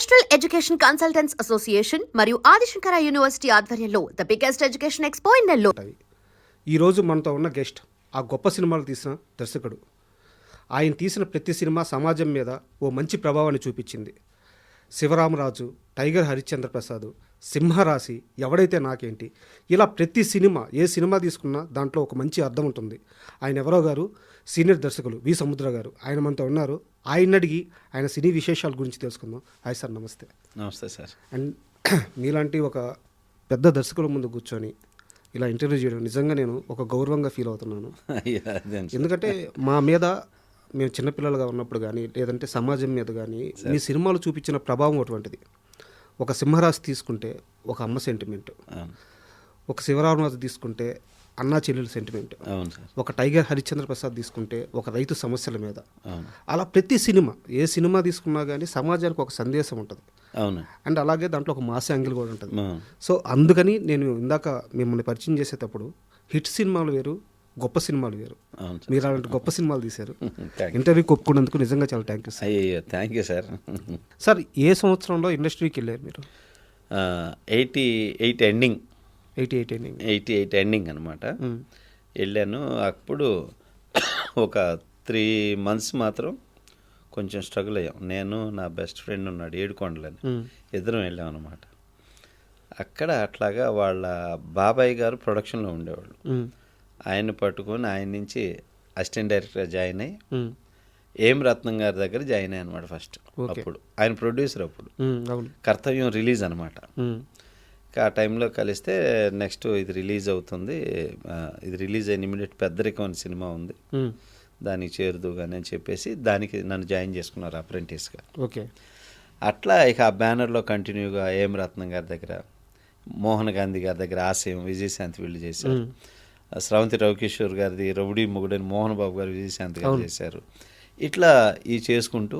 National education consultants association మరియు Adi Shankara university ఆధ్వర్యంలో the biggest education expo in Nellore. ఉంటాయి. ఈరోజు మనతో ఉన్న గెస్ట్ ఆ గొప్ప సినిమాలు తీసిన దర్శకుడు. ఆయన తీసిన ప్రతి సినిమా సమాజం మీద ఓ మంచి ప్రభావాన్ని చూపించింది. శివరామరాజు టైగర్ హరిశ్చంద్ర ప్రసాద్ సింహరాశి ఎవడైతే నాకేంటి? ఇలా ప్రతి సినిమా ఏ సినిమా తీసుకున్నా దాంట్లో ఒక మంచి అర్థం ఉంటుంది. ఆయన ఎవరో గారు? సీనియర్ దర్శకులు వి సముద్ర గారు. ఆయన మనతో ఉన్నారు. ఆయన అడిగి ఆయన సినీ విశేషాల గురించి తెలుసుకుందాం. హాయ్ సార్ నమస్తే. నమస్తే సార్. అండ్ మీలాంటి ఒక పెద్ద దర్శకుల ముందు కూర్చొని ఇలా ఇంటర్వ్యూ చేయడం నిజంగా నేను ఒక గౌరవంగా ఫీల్ అవుతున్నాను. ఎందుకంటే మా మీద మేము చిన్నపిల్లలుగా ఉన్నప్పుడు కానీ లేదంటే సమాజం మీద కానీ మీ సినిమాలు చూపించిన ప్రభావం అటువంటిది. ఒక సింహరాశి తీసుకుంటే ఒక అమ్మ సెంటిమెంట్ ఒక శివరామరాజు తీసుకుంటే అన్నా చెల్లెల సెంటిమెంట్ ఒక టైగర్ హరిశ్చంద్ర ప్రసాద్ తీసుకుంటే ఒక రైతు సమస్యల మీద. అలా ప్రతి సినిమా ఏ సినిమా తీసుకున్నా కానీ సమాజానికి ఒక సందేశం ఉంటుంది. అండ్ అలాగే దాంట్లో ఒక మాస్ యాంగిల్ కూడా ఉంటుంది. సో అందుకని నేను ఇందాక మిమ్మల్ని పరిచయం చేసేటప్పుడు హిట్ సినిమాలు వేరు గొప్ప సినిమాలు వేరు మీరు అలాంటి గొప్ప సినిమాలు తీశారు. ఇంటర్వ్యూ ఒప్పుకున్నందుకు నిజంగా చాలా థ్యాంక్ యూ సార్ అయ్యో థ్యాంక్ యూ సార్ సార్ ఏ సంవత్సరంలో ఇండస్ట్రీకి వెళ్ళారు మీరు? Eighty eight ending. Eighty eight eight eighty eight ending అనమాట వెళ్ళాను. అప్పుడు ఒక త్రీ మంత్స్ మాత్రం కొంచెం స్ట్రగుల్ అయ్యాం. నేను నా బెస్ట్ ఫ్రెండ్ ఉన్నాడు ఏడుకొండలని. ఇద్దరం వెళ్ళాం అనమాట అక్కడ అట్లాగా వాళ్ళ బాబాయ్ గారు ప్రొడక్షన్లో ఉండేవాళ్ళు. ఆయన పట్టుకొని ఆయన నుంచి అసిస్టెంట్ డైరెక్టర్ జాయిన్ అయ్యి ఏం రత్నం గారి దగ్గర జాయిన్ అయ్యి అనమాట ఫస్ట్. అప్పుడు. ఆయన ప్రొడ్యూసర్ అప్పుడు. కర్తవ్యం రిలీజ్ అనమాట ఆ టైంలో కలిస్తే నెక్స్ట్ ఇది రిలీజ్ అవుతుంది. ఇది రిలీజ్ అయిన ఇమీడియట్ పెద్దరికం అనే సినిమా ఉంది. దానికి చేరుదు కానీ అని చెప్పేసి దానికి నన్ను జాయిన్ చేసుకున్నారు అప్రెంటిస్గా. ఓకే. అట్లా ఇక ఆ బ్యానర్లో కంటిన్యూగా ఏం రత్నం గారి దగ్గర మోహన్ గాంధీ గారి దగ్గర ఆశయం విజయశాంతి వీళ్ళు చేశారు. స్రవంతి రవికిషోర్ గారిది రౌడీ మొగుడని మోహన్ బాబు గారు విజయశాంతి గారు చేశారు. ఇట్లా ఈ చేసుకుంటూ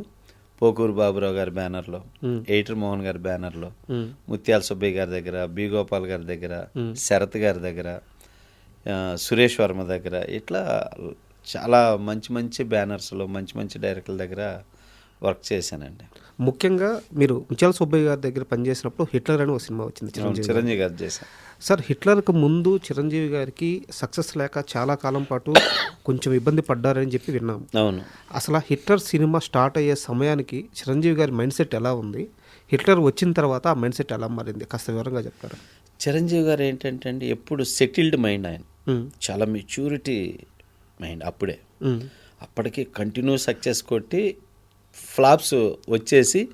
పోకూరు బాబురావు గారి బ్యానర్లో ఎయిటర్ మోహన్ గారి బ్యానర్లో ముత్యాల సుబ్బయ్య గారి దగ్గర బి గోపాల్ గారి దగ్గర శరత్ గారి దగ్గర సురేష్ వర్మ దగ్గర ఇట్లా చాలా మంచి మంచి బ్యానర్స్లో మంచి మంచి డైరెక్టర్ల దగ్గర వర్క్ చేశానండి. ముఖ్యంగా మీరు ముత్యాల సుబ్బయ్య గారి దగ్గర పనిచేసినప్పుడు హిట్లర్ అని ఒక సినిమా వచ్చింది చిరంజీవి చిరంజీవి గారు చేశాను సార్ హిట్లర్కి ముందు చిరంజీవి గారికి సక్సెస్ లేక చాలా కాలం పాటు కొంచెం ఇబ్బంది పడ్డారని చెప్పి విన్నాం. అవును. అసలు ఆ హిట్లర్ సినిమా స్టార్ట్ అయ్యే సమయానికి చిరంజీవి గారి మైండ్ సెట్ ఎలా ఉంది? హిట్లర్ వచ్చిన తర్వాత ఆ మైండ్ సెట్ ఎలా మారింది? కాస్త వివరంగా చెప్తారా? చిరంజీవి గారు ఏంటంటే అండి ఎప్పుడు సెటిల్డ్ మైండ్ ఆయన. చాలా మెచ్యూరిటీ మైండ్ అప్పుడే. అప్పటికి కంటిన్యూ సక్సెస్ కొట్టి ఫ్లాప్స్ వచ్చేసి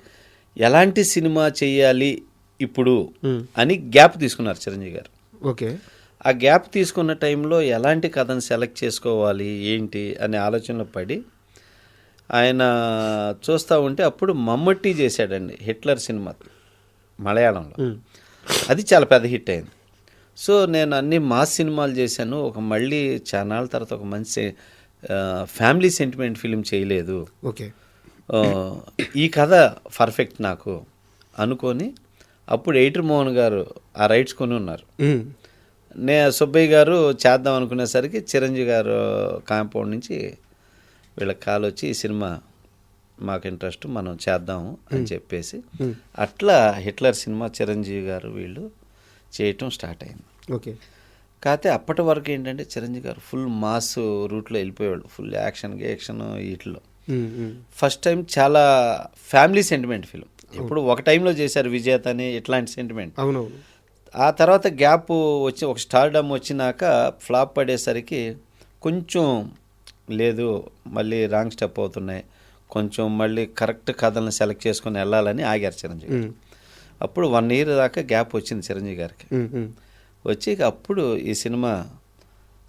ఎలాంటి సినిమా చేయాలి ఇప్పుడు. అని గ్యాప్ తీసుకున్నారు చిరంజీవి గారు. ఓకే. ఆ గ్యాప్ తీసుకున్న టైంలో ఎలాంటి కథను సెలెక్ట్ చేసుకోవాలి ఏంటి అనే ఆలోచనలో పడి ఆయన చూస్తూ ఉంటే అప్పుడు మమ్మట్టి చేశాడండి హిట్లర్ సినిమా మలయాళంలో. అది చాలా పెద్ద హిట్ అయింది. సో నేను అన్ని మాస్ సినిమాలు చేశాను ఒక మళ్ళీ చానాళ్ళ తర్వాత ఒక మంచి ఫ్యామిలీ సెంటిమెంట్ ఫిలిం చేయలేదు. ఓకే. ఈ కథ పర్ఫెక్ట్ నాకు అనుకొని అప్పుడు ఎయిటర్ మోహన్ గారు ఆ రైట్స్ కొని ఉన్నారు. నే సుబ్బయ్య గారు చేద్దాం అనుకునేసరికి చిరంజీవి గారు కాంపౌండ్ నుంచి వీళ్ళకి కాల్ వచ్చి ఈ సినిమా మాకు ఇంట్రెస్ట్ మనం చేద్దాము అని చెప్పేసి అట్లా హిట్లర్ సినిమా చిరంజీవి గారు వీళ్ళు చేయటం స్టార్ట్ అయింది. ఓకే. కాకపోతే అప్పటి వరకు ఏంటంటే చిరంజీవి గారు ఫుల్ మాస్ రూట్లో వెళ్ళిపోయేవాళ్ళు. ఫుల్ యాక్షన్ యాక్షన్ వీటిలో ఫస్ట్ టైం చాలా ఫ్యామిలీ సెంటిమెంట్ ఫిలిం. ఇప్పుడు ఒక టైంలో చేశారు విజేత అని ఇట్లాంటి సెంటిమెంట్? అవునవును. ఆ తర్వాత గ్యాప్ వచ్చి ఒక స్టార్డమ్ వచ్చినాక ఫ్లాప్ పడేసరికి కొంచెం లేదు మళ్ళీ రాంగ్ స్టెప్ అవుతున్నాయి కొంచెం మళ్ళీ కరెక్ట్ కథలను సెలెక్ట్ చేసుకొని వెళ్ళాలని ఆగారు చిరంజీవి అప్పుడు వన్ ఇయర్ దాకా గ్యాప్ వచ్చింది చిరంజీవి గారికి. వచ్చి అప్పుడు ఈ సినిమా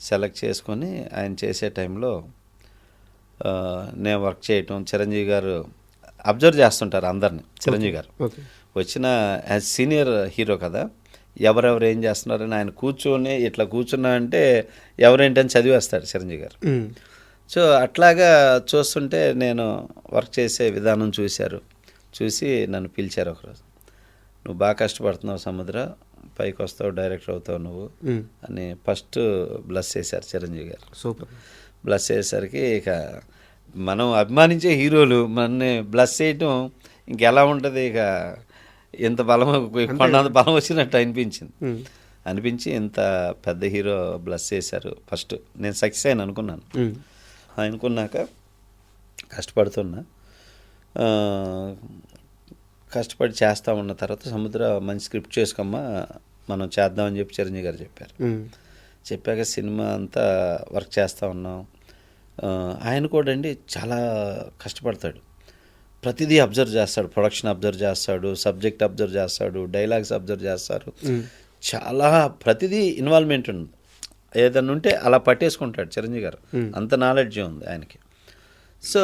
సెలెక్ట్ చేసుకొని ఆయన చేసే టైంలో నేను వర్క్ చేయటం చిరంజీవి గారు అబ్జర్వ్ చేస్తుంటారు అందరిని చిరంజీవి గారు. వచ్చిన యాజ్ సీనియర్ హీరో కదా ఎవరెవరు ఏం చేస్తున్నారని ఆయన కూర్చొని ఇట్లా కూర్చున్నా అంటే ఎవరేంటని చదివేస్తాడు చిరంజీవి గారు. సో అట్లాగా చూస్తుంటే నేను వర్క్ చేసే విధానం చూశారు. చూసి నన్ను పిలిచారు ఒకరోజు. నువ్వు బాగా కష్టపడుతున్నావు సముద్ర పైకి వస్తావు డైరెక్టర్ అవుతావు నువ్వు అని ఫస్ట్ బ్లస్ చేశారు చిరంజీవి గారు. సూపర్. బ్లస్ చేసేసరికి ఇక మనం అభిమానించే హీరోలు మనని బ్లస్ చేయటం ఇంకెలా ఉంటుంది ఇక ఇంత బలం కొండంత బలం వచ్చినట్టు అనిపించింది. అనిపించి ఇంత పెద్ద హీరో బ్లస్ చేశారు ఫస్ట్ నేను సక్సెస్ అయిన అనుకున్నాను. అనుకున్నాక కష్టపడుతున్నా కష్టపడి చేస్తా ఉన్న తర్వాత సముద్ర మంచి స్క్రిప్ట్ చేసుకోమ్మా మనం చేద్దామని చెప్పి చిరంజీవి గారు చెప్పారు. చెప్పాక సినిమా అంతా వర్క్ చేస్తూ ఉన్నాం. ఆయన కూడా అండి చాలా కష్టపడతాడు. ప్రతిదీ అబ్జర్వ్ చేస్తాడు. ప్రొడక్షన్ అబ్జర్వ్ చేస్తాడు. సబ్జెక్ట్ అబ్జర్వ్ చేస్తాడు. డైలాగ్స్ అబ్జర్వ్ చేస్తారు. చాలా ప్రతిదీ ఇన్వాల్వ్మెంట్ ఉంది. ఏదన్నా ఉంటే అలా పట్టేసుకుంటాడు చిరంజీవి గారు. అంత నాలెడ్జ్ ఉంది ఆయనకి. సో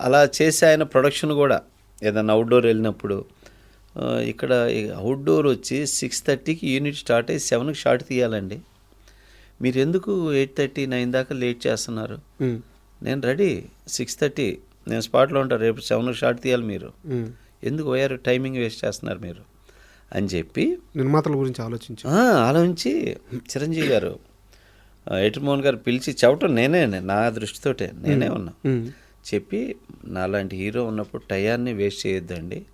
అలా చేసి ఆయన ప్రొడక్షన్ కూడా ఏదన్నా అవుట్డోర్ వెళ్ళినప్పుడు ఇక్కడ అవుట్డోర్ వచ్చి సిక్స్ థర్టీకి యూనిట్ స్టార్ట్ అయ్యి సెవెన్కి షార్ట్ తీయాలండి. మీరు ఎందుకు ఎయిట్ థర్టీ నైన్ దాకా లేట్ చేస్తున్నారు. నేను రెడీ. Six thirty. నేను స్పాట్లో ఉంటాను రేపు సెవెన్కి షార్ట్ తీయాలి మీరు. ఎందుకు పోయారు టైమింగ్ వేస్ట్ చేస్తున్నారు మీరు? అని చెప్పి నిర్మాతల గురించి ఆలోచించు. ఆలోచించి చిరంజీవి గారు ఎటుమోహన్ గారు పిలిచి చెప్పటం నేనే నా దృష్టితోటే నేనే ఉన్నా. చెప్పి నాలాంటి హీరో ఉన్నప్పుడు టయాన్ని వేస్ట్ చేయొద్దండి.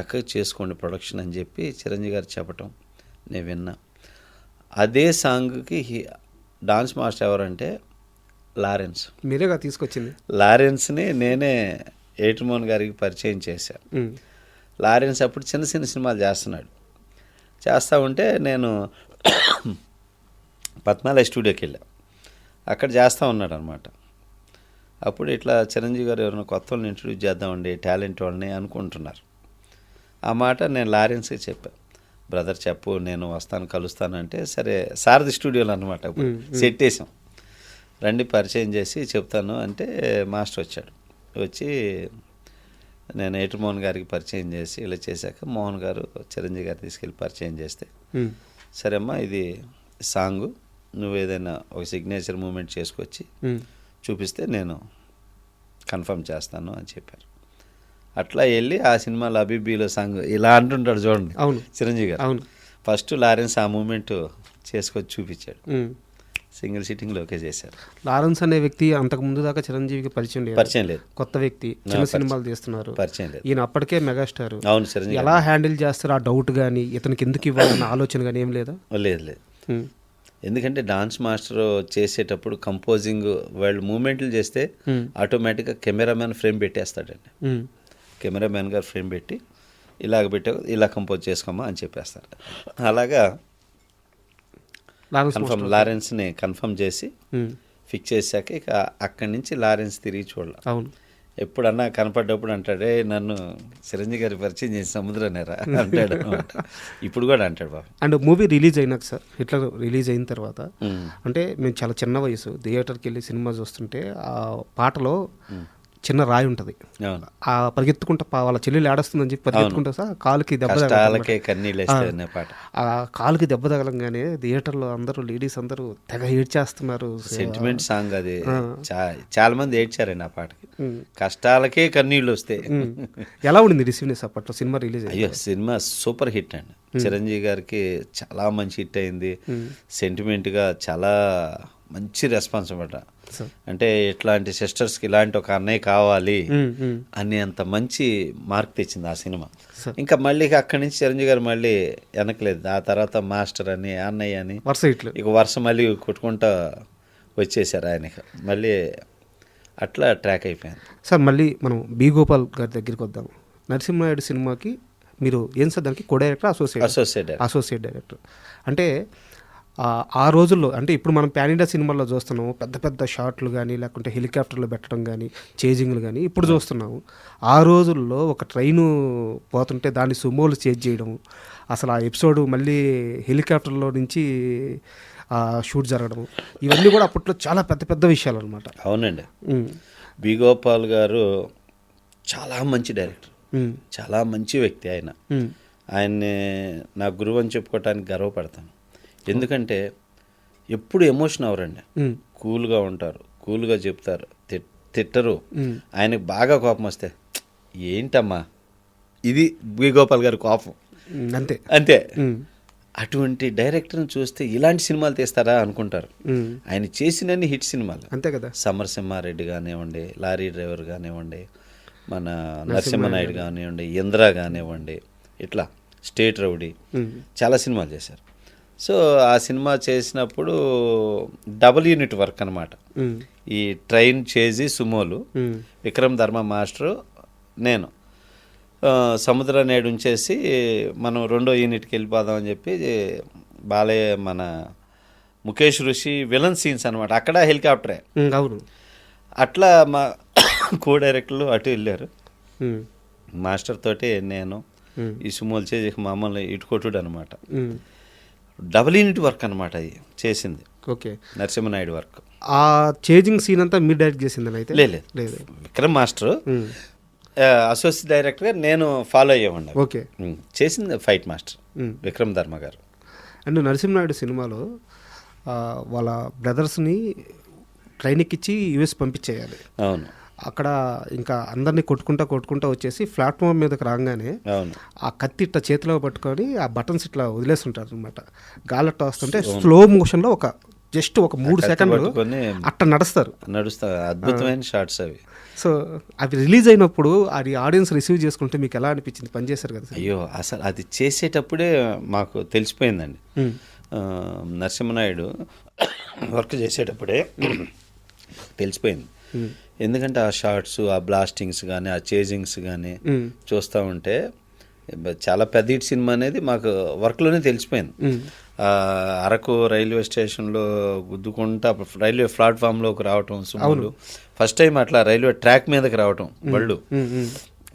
చక్కగా చేసుకోండి ప్రొడక్షన్ అని చెప్పి చిరంజీవి గారు చెప్పటం నేను విన్నా. అదే సాంగ్కి డాన్స్ మాస్టర్ ఎవరంటే లారెన్స్. మీరేగా తీసుకొచ్చింది? లారెన్స్ని నేనే ఏటుమోహన్ గారికి పరిచయం చేశాను. లారెన్స్ అప్పుడు చిన్న చిన్న సినిమాలు చేస్తున్నాడు. చేస్తూ ఉంటే నేను పద్మాలయ స్టూడియోకి వెళ్ళా. అక్కడ చేస్తూ ఉన్నాడు అనమాట అప్పుడు ఇట్లా చిరంజీవి గారు ఎవరైనా కొత్త వాళ్ళని ఇంట్రడ్యూస్ చేద్దామండి టాలెంట్ వాళ్ళని అనుకుంటున్నారు. ఆ మాట నేను లారెన్స్కి చెప్పా. బ్రదర్ చెప్పు నేను వస్తాను కలుస్తాను అంటే సరే సారథి స్టూడియోలో అనమాట సెట్ వేసాం రండి పరిచయం చేసి చెప్తాను అంటే మాస్టర్ వచ్చాడు. వచ్చి నేను ఏటు మోహన్ గారికి పరిచయం చేసి ఇలా చేశాక మోహన్ గారు చిరంజీవి గారు తీసుకెళ్ళి పరిచయం చేస్తే. సరే అమ్మా ఇది సాంగు నువ్వు ఏదైనా ఒక సిగ్నేచర్ మూమెంట్ చేసుకొచ్చి. చూపిస్తే నేను కన్ఫర్మ్ చేస్తాను అని చెప్పారు. అట్లా వెళ్ళి ఆ సినిమాలో అబీబీలో సాంగ్ ఇలా అంటుంటాడు చూడండి. అవును. చిరంజీవి గారు. అవును. ఫస్ట్ లారెన్స్ ఆ మూమెంట్ చేసుకొచ్చి చూపించాడు. సింగిల్ సిట్టింగ్లో ఓకే చేశారు. లారెన్స్ అనే వ్యక్తి అంతకు ముందు దాకా చిరంజీవికి పరిచయం లేదు. పరిచయం లేదు. కొత్త వ్యక్తి చిన్న. సినిమాలు తీస్తున్నారు. పరిచయం లేదు. ఈయన అప్పటికే మెగాస్టార్. అవును చిరంజీవి ఎలా హ్యాండిల్ చేస్తారు ఆ డౌట్ కానీ ఇతనికి ఎందుకు ఇవ్వాలన్న ఆలోచన కానీ ఏం లేదా. లేదు లేదు. ఎందుకంటే డాన్స్ మాస్టర్ చేసేటప్పుడు కంపోజింగ్ వాళ్ళు మూమెంట్లు చేస్తే. ఆటోమేటిక్గా కెమెరామ్యాన్ ఫ్రేమ్ పెట్టేస్తాడండి. ఉమ్. కెమెరామ్యాన్ గారు ఫ్రేమ్ పెట్టి ఇలాగ పెట్టా ఇలా కంపోజ్ చేసుకోమా అని చెప్పేస్తారు అలాగా కన్ఫర్మ్. లారెన్స్ని కన్ఫర్మ్ చేసి. ఫిక్స్ చేశాక ఇక అక్కడి నుంచి లారెన్స్ తిరిగి చూడాలి అవును ఎప్పుడన్నా కనపడ్డప్పుడు అంటాడే నన్ను చిరంజీవి గారి పరిచయం చేసి సముద్రనేరా అంటాడు అన్నమాట. ఇప్పుడు కూడా అంటాడు బాబు అండ్ మూవీ రిలీజ్ అయినాక సార్ ఇట్లా రిలీజ్ అయిన తర్వాత. అంటే మేము చాలా చిన్న వయసు థియేటర్కి వెళ్ళి సినిమా చూస్తుంటే ఆ పాటలో చిన్న రాయి ఉంటుంది. ఆ పరిగెత్తుకుంటా వాళ్ళ చెల్లెలు ఏడొస్తుందని చెప్పి పరిగెత్తుకుంటా సార్ కాలుకి దెబ్బ ఆ, కాలుకి దెబ్బ తగలంగానే థియేటర్లో అందరూ లేడీస్ అందరూ తెగ ఏడ్చేస్తున్నారు. సెంటిమెంట్ సాంగ్ అది. చాలా మంది ఏడ్చారండి ఆ పాటకి. కష్టాలకే కన్నీళ్ళు వస్తాయి. ఎలా ఉండింది రిసీవ్నెస్ అప్పట్లో? సినిమా రిలీజ్ అయ్యి సినిమా సూపర్ హిట్ అండి. చిరంజీవి గారికి చాలా మంచి హిట్ అయింది. సెంటిమెంట్గా చాలా మంచి రెస్పాన్స్ అనమాట అంటే ఇట్లాంటి సిస్టర్స్కి ఇలాంటి ఒక అన్నయ్య కావాలి ఉమ్, ఉమ్. అని అంత మంచి మార్క్ తెచ్చింది ఆ సినిమా. ఇంకా మళ్ళీ అక్కడి నుంచి చిరంజీవి గారు మళ్ళీ వెనకలేదు. ఆ తర్వాత మాస్టర్ అని అన్నయ్య అని వరుస ఇట్లు ఇక వరుస మళ్ళీ కొట్టుకుంటా వచ్చేసారు ఆయనకి మళ్ళీ అట్లా ట్రాక్ అయిపోయింది. సార్ మళ్ళీ మనం బి గోపాల్ గారి దగ్గరికి వద్దాం. నరసింహాయుడు సినిమాకి మీరు ఏం సార్ దానికి co director associate associate associate director. అంటే ఆ- రోజుల్లో అంటే ఇప్పుడు మనం పాన్ ఇండియా సినిమాల్లో చూస్తున్నాం. పెద్ద పెద్ద షాట్లు కానీ లేకుంటే హెలికాప్టర్లు పెట్టడం కానీ చేజింగ్లు కానీ ఇప్పుడు చూస్తున్నాము. ఆ రోజుల్లో ఒక ట్రైను పోతుంటే దాన్ని సుమోలు చేజ్ చేయడం అసలు ఆ ఎపిసోడ్ మళ్ళీ హెలికాప్టర్లో నుంచి షూట్ జరగడం ఇవన్నీ కూడా అప్పట్లో చాలా పెద్ద పెద్ద విషయాలు అనమాట అవునండి. బి గోపాల్ గారు చాలా మంచి డైరెక్టర్. చాలా మంచి వ్యక్తి ఆయన. ఆయన్ని నా గురువు అని చెప్పుకోవటానికి గర్వపడతాను. ఎందుకంటే ఎప్పుడు ఎమోషన్ అవరండి కూల్గా ఉంటారు కూల్గా చెప్తారు తిట్- తిట్టరు. ఆయనకు బాగా కోపం వస్తే ఏంటమ్మా? ఇది బి గోపాల్ గారి కోపం. అంతే. అంతే. అటువంటి డైరెక్టర్ని చూస్తే ఇలాంటి సినిమాలు తీస్తారా అనుకుంటారు. ఆయన చేసినన్ని హిట్ సినిమాలు. అంతే కదా. సమరసింహారెడ్డి కానివ్వండి లారీ డ్రైవర్ కానివ్వండి మన నరసింహనాయుడు కానివ్వండి ఇంద్ర కానివ్వండి ఇట్లా స్టేట్ రౌడీ చాలా సినిమాలు చేశారు. సో ఆ సినిమా చేసినప్పుడు డబుల్ యూనిట్ వర్క్ అనమాట ఈ ట్రైన్ చేసి సుమోలు విక్రమ్ ధర్మ మాస్టరు నేను. సముద్ర నేడు ఉంచేసి మనం రెండో యూనిట్కి వెళ్ళిపోదామని చెప్పి బాలయ్య మన ముఖేష్ ఋషి విలన్ సీన్స్ అనమాట అక్కడ హెలికాప్టరే. అవును. అట్లా మా కో డైరెక్టర్లు అటు వెళ్ళారు. మాస్టర్ తోటి నేను ఈ సుమోలు చేసి మమ్మల్ని ఇటు కొట్టుడు అనమాట డబుల్ యూనిట్ వర్క్ అనమాట అది చేసింది. ఓకే. నరసింహనాయుడు వర్క్. ఆ చేజింగ్ సీన్ అంతా మీరు డైరెక్ట్ చేసిందని అయితే? లేదు లేదు. విక్రమ్ మాస్టర్ అసోసియేట్ డైరెక్టర్గా నేను ఫాలో అయ్యేవాడిని. ఓకే. చేసింది fight master. Vikram Dharma garu. And Narasimha Naidu సినిమాలో వాళ్ళ బ్రదర్స్ని ట్రైన్ ఎక్కించి యూఎస్ పంపించేయాలి. అవును. అక్కడ ఇంకా అందరినీ కొట్టుకుంటా కొట్టుకుంటా వచ్చేసి ప్లాట్ఫామ్ మీదకి రాగానే ఆ కత్తి ఇట్లా చేతిలో పట్టుకొని ఆ బటన్స్ ఇట్లా వదిలేస్తుంటారు అనమాట గాలట్ట వస్తుంటే స్లో మోషన్లో ఒక జస్ట్ ఒక మూడు సెకండ్లు అట్ట నడుస్తారు. నడుస్తా అద్భుతమైన షార్ట్స్ అవి. సో అవి రిలీజ్ అయినప్పుడు అది ఆడియన్స్ రిసీవ్ చేసుకుంటే మీకు ఎలా అనిపించింది? పనిచేశారు కదా అయ్యో అసలు అది చేసేటప్పుడే మాకు తెలిసిపోయిందండి. నరసింహనాయుడు వర్క్ చేసేటప్పుడే తెలిసిపోయింది. ఎందుకంటే ఆ షార్ట్స్ ఆ బ్లాస్టింగ్స్ కానీ ఆ చేజింగ్స్ కానీ చూస్తూ ఉంటే చాలా పెద్ద హిట్ సినిమా అనేది మాకు వర్క్లోనే తెలిసిపోయింది. అరకు రైల్వే స్టేషన్లో గుద్దుకుంటా రైల్వే ప్లాట్ఫామ్లోకి రావటం సుమ్ములు ఫస్ట్ టైం అట్లా రైల్వే ట్రాక్ మీదకి రావటం బళ్ళు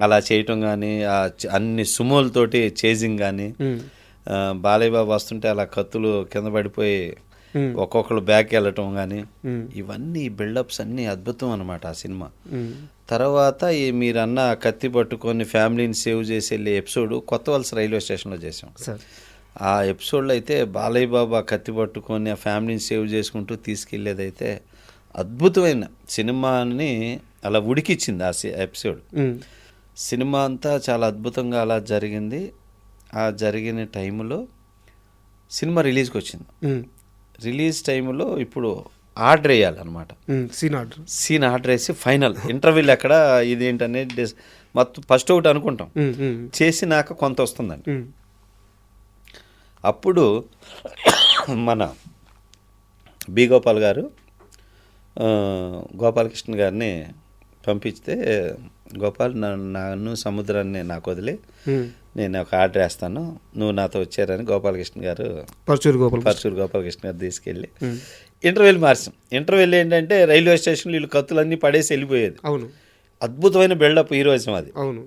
అలా చేయటం కానీ అన్ని సుమోలతోటి చేజింగ్ కానీ బాలయ్య బాబు వస్తుంటే అలా కత్తులు కింద పడిపోయి ఒక్కొక్కరు బ్యాక్ వెళ్ళటం కానీ ఇవన్నీ బిల్డప్స్ అన్నీ అద్భుతం అనమాట ఆ సినిమా. తర్వాత ఈ మీరు అన్న కత్తి పట్టుకొని ఫ్యామిలీని సేవ్ చేసి వెళ్ళే ఎపిసోడ్ కొత్త వలస రైల్వే స్టేషన్లో చేసాం. సార్. ఆ ఎపిసోడ్లో అయితే బాలయ్య బాబు కత్తి పట్టుకొని ఆ ఫ్యామిలీని సేవ్ చేసుకుంటూ తీసుకెళ్ళేదైతే అద్భుతమైన సినిమాని అలా ఉడికిచ్చింది ఆ సి- ఎపిసోడ్. సినిమా అంతా చాలా అద్భుతంగా అలా జరిగింది. ఆ జరిగిన టైంలో సినిమా రిలీజ్కి వచ్చింది. రిలీజ్ టైంలో ఇప్పుడు ఆర్డర్ వేయాలన్నమాట. Scene order. సీన్ ఆర్డర్ వేసి ఫైనల్ ఇంటర్వ్యూలు ఎక్కడ ఇదేంటనేది మొత్తం ఫస్ట్ ఒకటి అనుకుంటాం. చేసినాక కొంత వస్తుందండి. అప్పుడు మన బి గోపాల్ గారు గోపాలకృష్ణ గారిని పంపిస్తే గోపాల్ నన్ను సముద్రాన్ని నాకు వదిలి. నేను ఒక ఆర్డర్ వేస్తాను. నువ్వు నాతో వచ్చారని గోపాలకృష్ణ గారు పరచూరు గోపాల్ పరచూరు గోపాలకృష్ణ గారు తీసుకెళ్ళి ఇంటర్వెల్ మార్చాం. ఇంటర్వెల్ ఏంటంటే రైల్వే స్టేషన్లో వీళ్ళు కత్తులన్నీ పడేసి వెళ్ళిపోయేది. అవును. అద్భుతమైన బిల్డప్ హీరోయిజం అది అవును.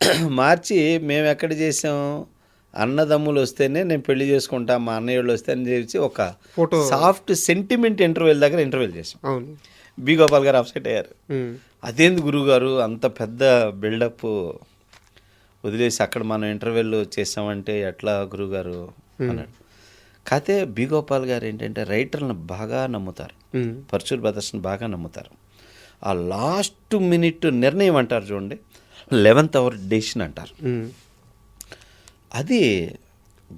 మార్చి మేము ఎక్కడ చేసాం? అన్నదమ్ములు వస్తేనే నేను పెళ్ళి చేసుకుంటా మా అన్నయ్య వాళ్ళు వస్తే అని చెప్పి ఒక ఫోటో. సాఫ్ట్ సెంటిమెంట్ ఇంటర్వెల్ దగ్గర ఇంటర్వెల్ చేసాం. అవును. బి గోపాల్ గారు అప్సెట్ అయ్యారు. అదేంది గురువు గారు అంత పెద్ద బిల్డప్ వదిలేసి అక్కడ మనం ఇంటర్వెల్ చేసామంటే ఎట్లా గురువుగారు? అన్నాడు. కాకపోతే బి గోపాల్ గారు ఏంటంటే రైటర్లను బాగా నమ్ముతారు. పర్చూర్ బ్రదర్స్ని బాగా నమ్ముతారు. ఆ లాస్ట్ మినిట్ నిర్ణయం అంటారు చూడండి లెవెన్త్ అవర్ డెసిషన్ అంటారు. అది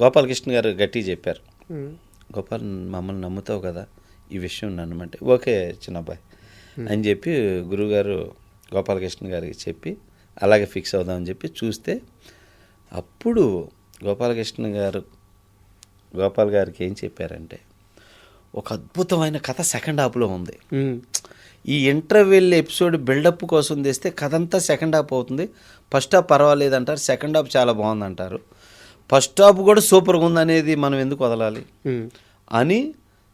గోపాలకృష్ణ గారు గట్టి చెప్పారు. గోపాల్ మమ్మల్ని నమ్ముతావు కదా? ఈ విషయం నన్నమంటే ఓకే చిన్నబ్బాయి అని చెప్పి గురుగారు గోపాలకృష్ణ గారికి చెప్పి అలాగే ఫిక్స్ అవుదామని చెప్పి చూస్తే అప్పుడు గోపాలకృష్ణ గారు గోపాల్ గారికి ఏం చెప్పారంటే ఒక అద్భుతమైన కథ సెకండ్ హాఫ్లో ఉంది. ఈ ఇంటర్వెల్ ఎపిసోడ్ బిల్డప్ కోసం తెస్తే కథ అంతా సెకండ్ హాఫ్ అవుతుంది. ఫస్ట్ హాఫ్ పర్వాలేదు అంటారు సెకండ్ హాఫ్ చాలా బాగుంది అంటారు ఫస్ట్ హాఫ్ కూడా సూపర్గా ఉంది అనేది మనం ఎందుకు వదలాలి? అని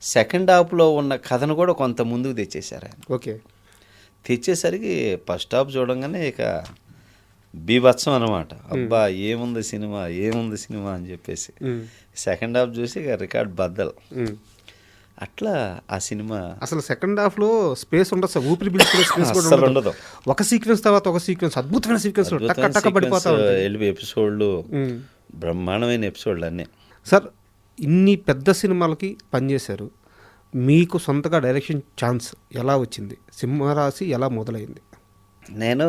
సెకండ్ హాఫ్లో ఉన్న కథను కూడా కొంత ముందుకు తెచ్చేశారు ఆయన. ఓకే. తెచ్చేసరికి ఫస్ట్ హాఫ్ చూడంగానే ఇక బీభత్సం అనమాట అబ్బా ఏముంది సినిమా ఏముంది సినిమా అని చెప్పేసి. సెకండ్ హాఫ్ చూసి ఇక రికార్డ్ బద్దలు. అట్లా ఆ సినిమా అసలు సెకండ్ హాఫ్లో స్పేస్ ఉండదు సార్. ఊపిరి పీల్చుకునే స్పేస్ కూడా అస్సలు ఉండదు. ఒక సీక్వెన్స్ తర్వాత ఒక సీక్వెన్స్ అద్భుతమైన సీక్వెన్స్ పడిపోతా ఎపిసోడ్లు. బ్రహ్మాండమైన ఎపిసోడ్లు అన్నీ. సార్ ఇన్ని పెద్ద సినిమాలకి పనిచేశారు. మీకు సొంతగా డైరెక్షన్ ఛాన్స్ ఎలా వచ్చింది? సింహరాశి ఎలా మొదలైంది? నేను